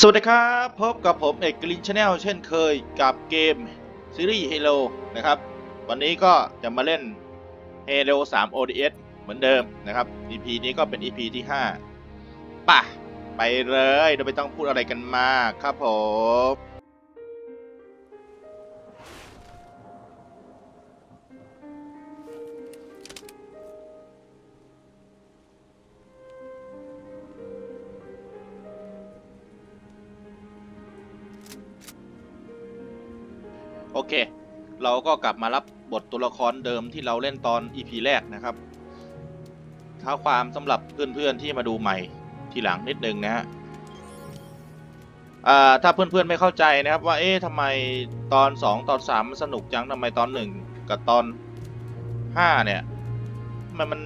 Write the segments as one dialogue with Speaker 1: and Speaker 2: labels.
Speaker 1: สวัสดีครับ พบกับผมเอกกลินชาแนลเช่นเคยกับเกมซีรีส์ Halo นะครับ วันนี้ก็จะมาเล่น Halo 3 ODS เหมือนเดิมนะครับ EP นี้ก็เป็น EP ที่ 5 ป่ะ ไปเลยเราไม่ต้องพูดอะไรกันมากครับผม เค เราก็กลับมารับบทตัวละครเดิมที่เราเล่นตอน EP แรกนะครับเท้าความสำหรับเพื่อนๆที่มาดูใหม่ทีหลังนิดนึงนะฮะถ้าเพื่อนๆไม่เข้าใจนะครับว่าเอ๊ะทำไมตอน 2 ตอน 3 มันสนุกจังทำไมตอน 1 กับตอน 5 เนี่ยทำไมมัน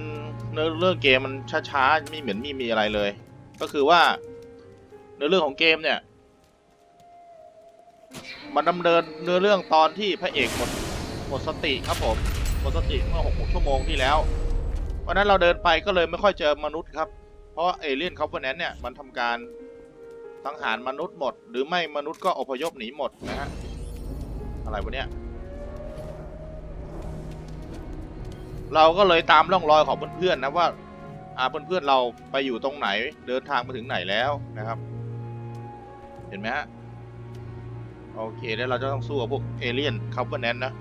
Speaker 1: เนื้อเรื่องเกมมันช้าๆไม่เหมือนมีมีอะไรเลย ก็คือว่าเนื้อเรื่องของเกมเนี่ย มันดำเนินเนื้อเรื่องตอนที่พระเอกหมดหมดสติครับผมหมดสติเมื่อหกชั่วโมงที่แล้ววันนั้นเราเดินไปก็เลยไม่ค่อยเจอมนุษย์ครับ เพราะเอเลี่ยนคอฟเวอร์แนนเนี่ยมันทำการสังหารมนุษย์หมด หรือไม่มนุษย์ก็อพยพหนีหมดนะฮะอะไรวะเนี่ยเราก็เลยตามร่องรอยของเพื่อนๆนะว่าอ่าเพื่อนๆเราไปอยู่ตรงไหน เดินทางมาถึงไหนแล้วนะครับ เห็นไหมฮะ โอเคแล้วเราจะต้องสู้กับพวกเอเลี่ยนคัฟเวอร์แนนนะ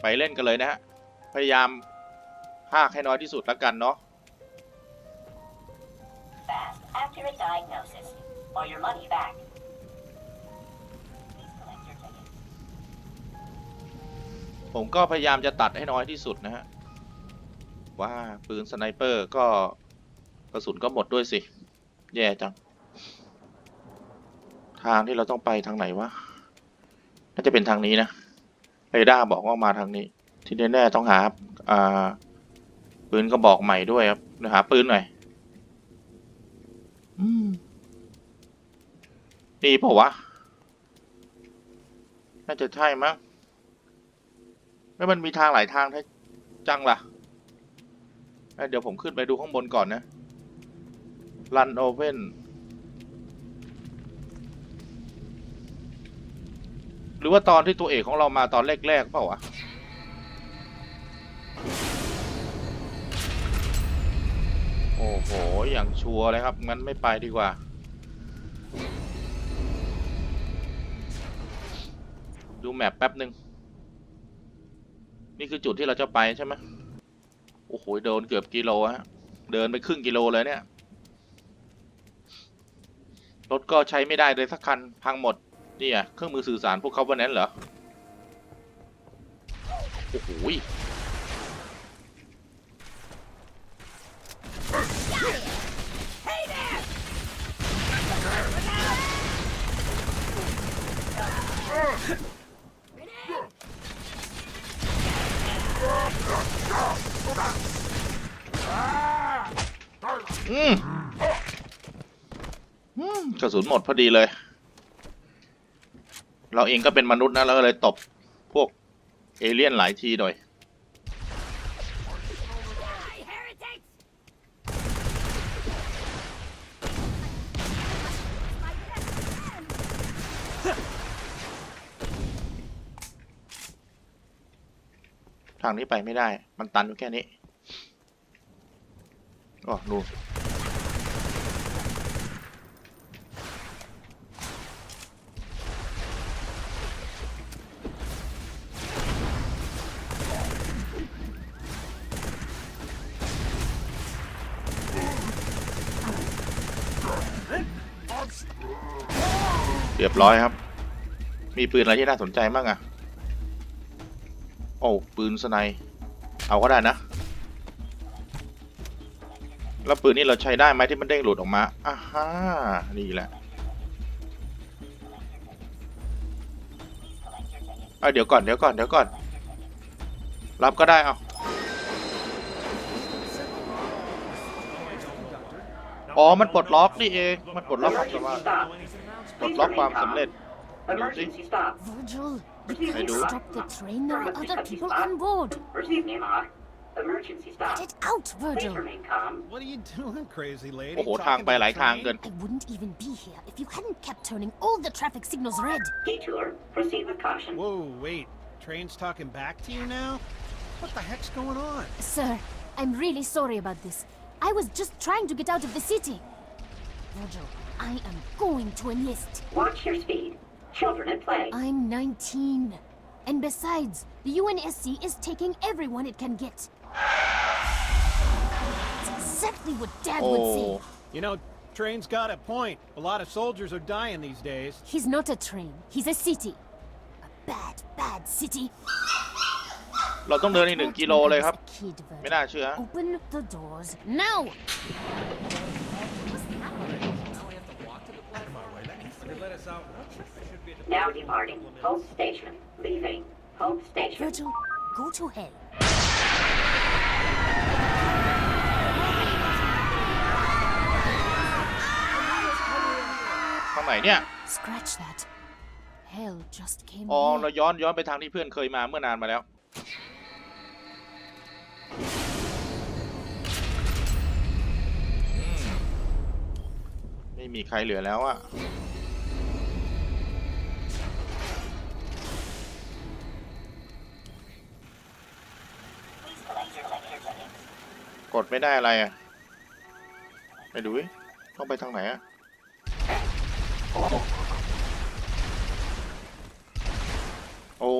Speaker 1: ไปเล่นกันเลยนะฮะ พยายามภาคให้น้อยที่สุดแล้วกันเนาะ
Speaker 2: fast accurate diagnosis or your money back. Please collect your ticket.
Speaker 1: ผมก็พยายามจะตัดให้น้อยที่สุดนะฮะ ว่าปืนสไนเปอร์ก็กระสุนก็หมดด้วยสิ แย่จัง ทางที่เราต้องไปทางไหนวะ น่าจะเป็นทางนี้นะเรดาร์บอกว่ามาทางนี้ ที่แน่ๆต้องหาอ่าปืนก็บอกใหม่ด้วยครับเดี๋ยวหาปืนหน่อยอืมนี่เปล่าวะ น่าจะใช่มั้งแล้วมันมีทางหลายทางแท้จังล่ะเอ้ยเดี๋ยวผมขึ้นไปดูข้างบนก่อนนะ Run Open รือว่าตอนที่ตัวเอกของเรามาตอนแรกๆเปล่าวะโอ้โห อย่างชัวร์เลยครับ งั้นไม่ไปดีกว่า ดูแมปแป๊บหนึ่ง นี่คือจุดที่เราจะไปใช่ไหมโอ้โหเดินเกือบกิโลฮะ เดินไปครึ่งกิโลเลยเนี่ย รถก็ใช้ไม่ได้เลยสักคัน พังหมด นี่อะเครื่องมือสื่อสารพวกเขาวันนั้นเหรอ โอ้โหอืมอืมกระสุนหมดพอดีเลย เราเองก็เป็นมนุษย์นะเราก็เลยตบพวกเอเลี่ยนหลายทีหน่อยทางนี้ไปไม่ได้ มันตันอยู่แค่นี้ อ๋อดู เรียบร้อยครับ มีปืนอะไรที่น่าสนใจบ้างอะโอ้ปืนสไนเอาก็ได้นะ แล้วปืนนี้เราใช้ได้ไหมที่มันเด้งหลุดออกมาอ่าฮ่านี่แหละเอ้เดี๋ยวก่อนเดี๋ยวก่อนเดี๋ยวก่อน รับก็ได้เอา อ๋อ มันปลดล็อกนี่เอง มันปลดล็อกความสามารถ
Speaker 2: Stop.
Speaker 1: ปลดล็อกความสำเร็จ
Speaker 2: Emergency stop.
Speaker 3: Virgil,
Speaker 2: Receive
Speaker 3: if you
Speaker 1: do.
Speaker 3: stop the train, there are other people on board.
Speaker 2: Receive me, Ma. Emergency stop.
Speaker 3: Get out,
Speaker 2: Please
Speaker 3: Virgil.
Speaker 2: remain calm.
Speaker 4: What are you doing, crazy lady?
Speaker 1: โอ้โห
Speaker 4: Talking
Speaker 1: ทางไป
Speaker 4: to
Speaker 1: หลาย
Speaker 4: the
Speaker 1: ทาง
Speaker 4: train?
Speaker 1: เกิน
Speaker 3: I wouldn't even be here if you hadn't kept turning all the traffic signals red.
Speaker 2: Detour. Proceed with caution.
Speaker 4: Whoa, wait. Train's talking back to you now? What the heck's going on?
Speaker 3: Sir, I'm really sorry about this. I was just trying to get out of the city. Virgil, I am going to enlist.
Speaker 2: Watch your speed. Children at play.
Speaker 3: I'm 19. And besides, the UNSC is taking everyone it can get. That's exactly what Dad
Speaker 1: โอ้
Speaker 3: would say. Oh.
Speaker 4: You know, Train's got a point. A lot of soldiers are dying these days.
Speaker 3: He's not a train, he's a city. A bad, bad city.
Speaker 1: เราต้องเดินอีกหนึ่งกิโลเลยครับ
Speaker 3: As a kid, Virgil.
Speaker 1: ไม่น่าเชื่อ
Speaker 3: Open the doors now!
Speaker 2: Now departing. Hope station. Leaving. Hope station.
Speaker 3: Virgil, go to hell.
Speaker 1: ทางไหนเนี่ย
Speaker 3: Scratch that. Hell just came
Speaker 1: อ๋อ
Speaker 3: near.
Speaker 1: เราย้อนย้อนไปทางที่เพื่อนเคยมาเมื่อนานมาแล้ว ไม่มีใครเหลือแล้วอะกดไม่ได้อะไรอะไปดูดิต้องไปทางไหนอะโอ้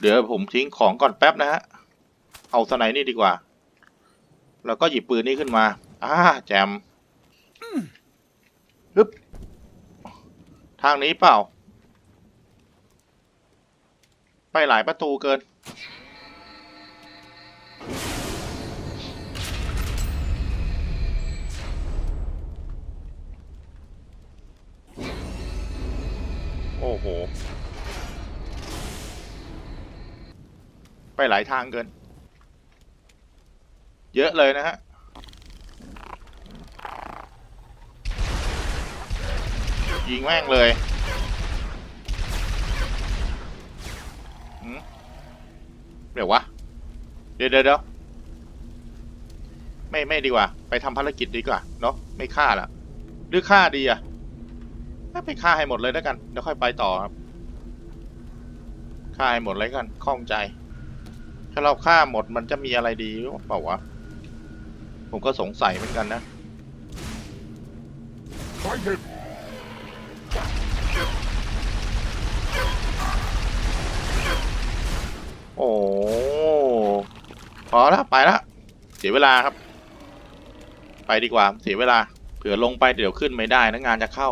Speaker 1: เดี๋ยวผมทิ้งของก่อนแป๊บนะฮะ เอาสไนนี่ดีกว่า แล้วก็หยิบปืนนี้ขึ้นมา อ่า แจม ฮึบทางนี้เปล่า ไปหลายประตูเกิน โอ้โห ไปหลายทางเกิน เยอะเลยนะฮะ ยิงแม่งเลยเดี๋ยววะ เดี๋ยวเดี๋ยวไม่ไม่ดีกว่า ไปทำภารกิจดีกว่า เนาะไม่ฆ่าละหรือฆ่าดีอะไปฆ่าให้หมดเลยแล้วกันเดี๋ยวค่อยไปต่อครับฆ่าให้หมดเลยกันข้องใจ ถ้าเราฆ่าหมดมันจะมีอะไรดีหรือเปล่าวะผมก็สงสัยเหมือนกันนะ โอ้พอแล้วไปละเสียเวลาครับ ไปดีกว่าเสียเวลา เผื่อลงไปเดี๋ยวขึ้นไม่ได้นะงานจะเข้า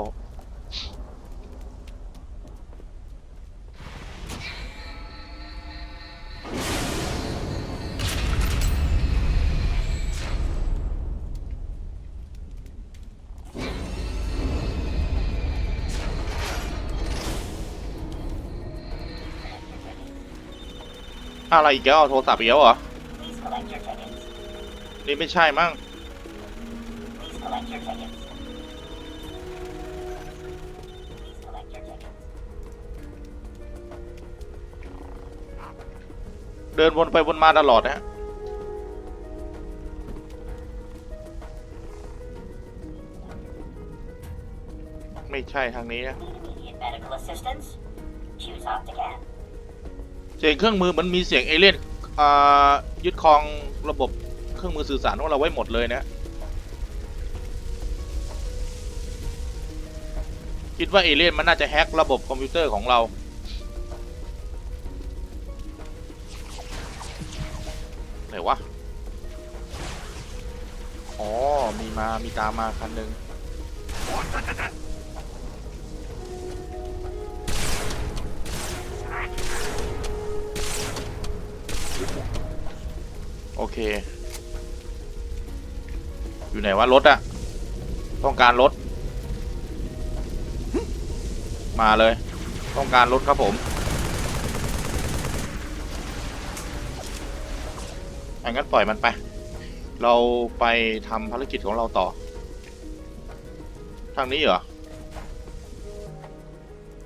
Speaker 1: อะไรอีกแล้วโทรศัพท์อีกแล้วเหรอ นี่ไม่ใช่มั้งเดินวนไปวนมาตลอดนะฮะไม่ใช่ทางนี้นะ สียงเครื่องมือมันมีเสียงเอเลี่ยนยึดครองระบบเครื่องมือสื่อสารของเราไว้หมดเลยนะคิดว่าเอเลี่ยนมันน่าจะแฮ็กระบบคอมพิวเตอร์ของเราไหนวะอ๋อมีมา มีตามมาคันหนึ่ง โอเค อยู่ไหนวะรถอะต้องการรถ มาเลย ต้องการรถครับผมอังั้นปล่อยมันไป เราไปทำภารกิจของเราต่อ ทางนี้เหรอ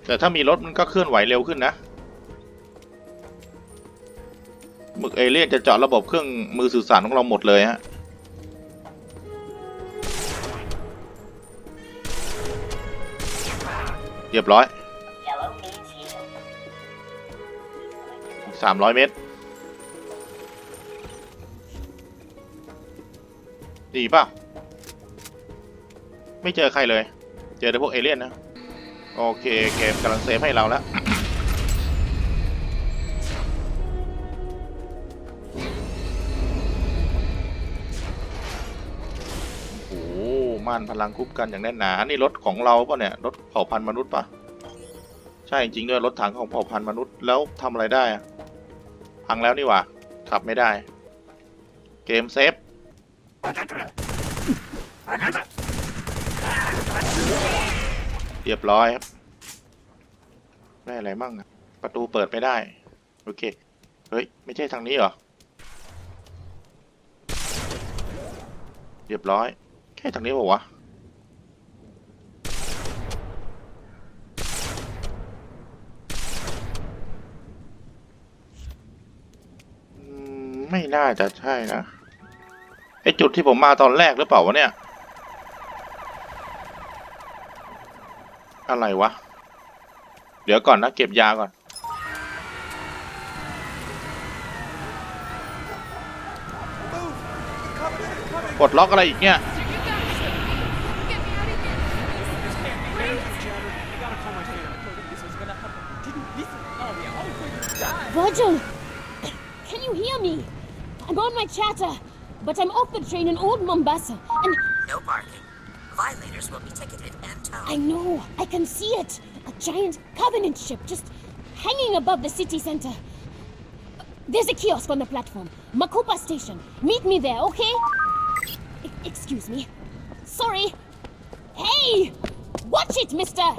Speaker 1: แต่ถ้ามีรถมันก็เคลื่อนไหวเร็วขึ้นนะ หมึกเอเลี่ยนจะเจาะระบบเครื่องมือสื่อสารของเราหมดเลยฮะเรียบร้อยสามร้อยเมตรดีเปล่าไม่เจอใครเลย เจอแต่พวกเอเลี่ยนนะ โอเค เกมกำลังเซฟให้เราแล้ว ม่านพลังคุ้มกันอย่างแน่นหนา นี่รถของเราป่ะเนี่ย รถเผ่าพันธุ์มนุษย์ป่ะใช่จริงด้วยรถถังของเผ่าพันธุ์มนุษย์แล้วทำอะไรได้พังแล้วนี่หว่า ขับไม่ได้ เกมเซฟเรียบร้อยครับ ได้อะไรมั่งอะประตูเปิดไม่ได้ โอเค เฮ้ย ไม่ใช่ทางนี้เหรอ เรียบร้อย แค่ทางนี้บอกวะไม่น่าจะใช่นะไอจุดที่ผมมาตอนแรกหรือเปล่าวะเนี่ย อะไรวะ เดี๋ยวก่อนนะ เก็บยาก่อนกดล็อกอะไรอีกเนี่ย
Speaker 3: Virgil! Can you hear me? I'm on my chatter, but I'm off the train in Old Mombasa, and
Speaker 5: No parking. Violators will be ticketed and towed.
Speaker 3: I know, I can see it. A giant Covenant ship just hanging above the city center. There's a kiosk on the platform. Makupa Station. Meet me there, okay? E- excuse me. Sorry. Hey! Watch it, mister!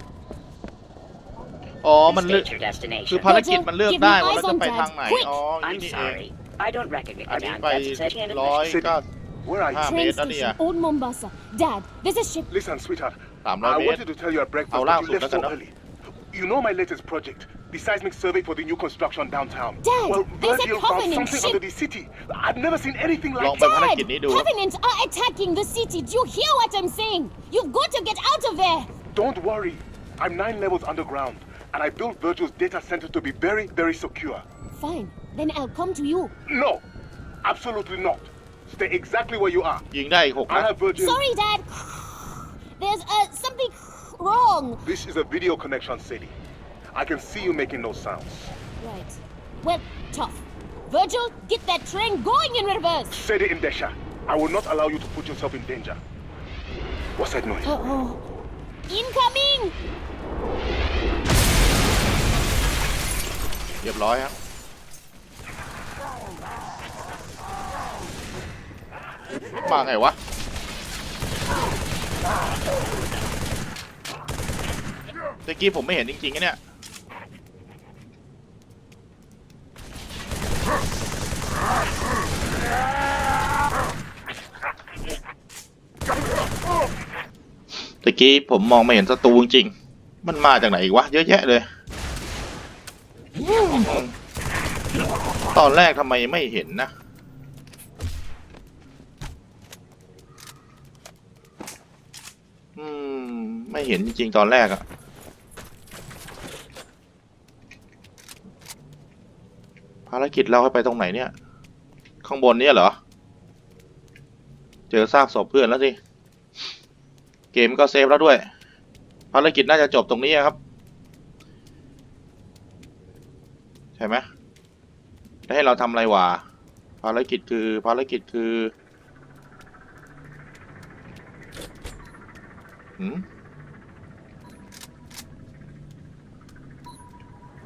Speaker 1: อ๋อ มันเลือก
Speaker 2: State your destination.
Speaker 1: คือภารกิจมันเลือกได้ว่าเรา
Speaker 3: Give me
Speaker 1: จะ
Speaker 3: eyes
Speaker 1: ไป
Speaker 3: on
Speaker 1: ทางไหน
Speaker 3: Dad. Quick.
Speaker 1: อ๋ออย่าง
Speaker 2: I'm
Speaker 1: นี้นี่เอง
Speaker 2: sorry. I don't recognize
Speaker 1: อันนี้
Speaker 2: command.
Speaker 1: ไป
Speaker 2: That's a second
Speaker 1: ร้อย
Speaker 2: mission.
Speaker 1: เก้า
Speaker 6: Where are you?
Speaker 1: ห้าเม
Speaker 3: Train
Speaker 1: ตรแล้วเนี่ย
Speaker 3: station, Old Mombasa. Dad, there's a ship.
Speaker 6: Listen, sweetheart.
Speaker 1: สามร้อย
Speaker 6: I
Speaker 1: เมตร
Speaker 6: wanted to tell you at breakfast
Speaker 1: I'll
Speaker 6: that
Speaker 1: allow
Speaker 6: you
Speaker 1: you,
Speaker 6: left so
Speaker 1: that's enough.
Speaker 6: early. You know my latest project, the seismic survey for the new construction downtown.
Speaker 3: Dad,
Speaker 6: well,
Speaker 3: there's a
Speaker 6: Virgil found
Speaker 3: Covenant
Speaker 6: something
Speaker 3: ship.
Speaker 6: under the city. I've never seen anything
Speaker 1: ลอง
Speaker 6: like
Speaker 1: ไป
Speaker 6: that.
Speaker 1: ภาร
Speaker 3: Dad,
Speaker 1: กิจนี้ดูครับ
Speaker 3: Covenant are attacking the city. Do you hear what I'm saying? You've got to get out of there.
Speaker 6: Don't worry. I'm nine levels underground, and I built Virgil's data center to be very, very secure.
Speaker 3: Fine, then I'll come to you.
Speaker 6: No, absolutely not. Stay exactly where you are.
Speaker 1: ยิงได้อีกหก
Speaker 6: I
Speaker 1: นัด
Speaker 6: have Virgil.
Speaker 3: Sorry, Dad. There's uh, something wrong.
Speaker 6: This is a video connection, Sadie. I can see you making no sounds.
Speaker 3: Right. Well, tough. Virgil, get that train going in reverse.
Speaker 6: Sadie Indesha, I will not allow you to put yourself in danger. What's that noise?
Speaker 3: Uh oh. Incoming!
Speaker 1: เรียบร้อยครับมาไงวะตะกี้ผมไม่เห็นจริงๆนะเนี่ยตะกี้ผมมองไม่เห็นศัตรูจริง มันมาจากไหนอีกวะ เยอะแยะเลย ตอนแรกทำไมไม่เห็นนะ อืม ไม่เห็นจริงๆตอนแรกอะภารกิจเราให้ไปตรงไหนเนี่ย ข้างบนเนี่ยเหรอ เจอซากศพเพื่อนแล้วสิ เกมก็เซฟแล้วด้วย ภารกิจน่าจะจบตรงนี้ครับ ใช่ไหมแล้วให้เราทำอะไรวะภารกิจคือภารกิจคือหืม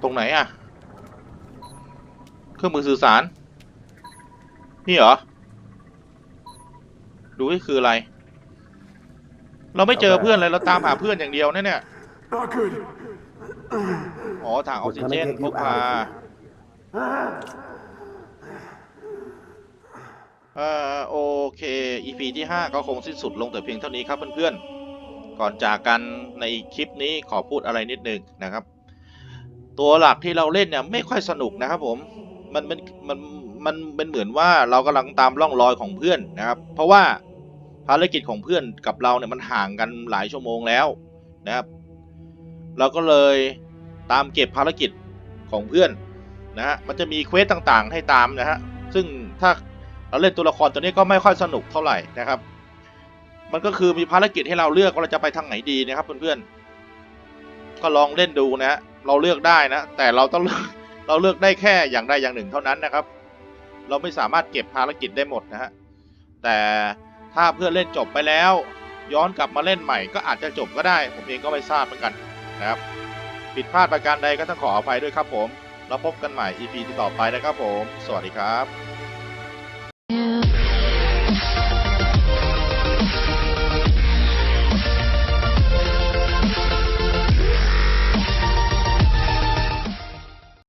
Speaker 1: ตรงไหนอะเครื่องมือสื่อสาร นี่เหรอ ดูนี่คืออะไร เราไม่เจอเพื่อนเลยเราตามหาเพื่อนอย่างเดียวเนี่ยเนี่ย
Speaker 7: Not good.
Speaker 1: อ๋อถังออกซิเจนพกพา เอ่อโอเค EP ที่ 5 ก็คงสิ้นสุดลงแต่เพียงเท่านี้ครับเพื่อนๆ ก่อนจากกันในคลิปนี้ขอพูดอะไรนิดนึงนะครับ ตัวหลักที่เราเล่นเนี่ยไม่ค่อยสนุกนะครับผม มันมันมันมันเป็นเหมือนว่าเรากำลังตามร่องรอยของเพื่อนนะครับ เพราะว่าภารกิจของเพื่อนกับเราเนี่ยมันห่างกันหลายชั่วโมงแล้วนะครับ เราก็เลยตามเก็บภารกิจของเพื่อน นะฮะมันจะมีเควสต่างๆ ให้ตามนะฮะซึ่งถ้าเราเล่นตัวละครตัวนี้ก็ไม่ค่อยสนุกเท่าไหร่นะครับ มันก็คือมีภารกิจให้เราเลือกว่าเราจะไปทางไหนดีนะครับเพื่อนๆก็ลองเล่นดูนะฮะเราเลือกได้นะ แต่เราต้องเราเลือกได้แค่อย่างใดอย่างหนึ่งเท่านั้นนะครับ เราไม่สามารถเก็บภารกิจได้หมดนะฮะแต่ถ้าเพื่อนเล่นจบไปแล้ว ย้อนกลับมาเล่นใหม่ก็อาจจะจบก็ได้ ผมเองก็ไม่ทราบเหมือนกันนะครับผิดพลาดประการใดก็ต้องขออภัยด้วยครับผม แล้วพบกันใหม่ EP ที่ต่อไปนะครับผม สวัสดีครับ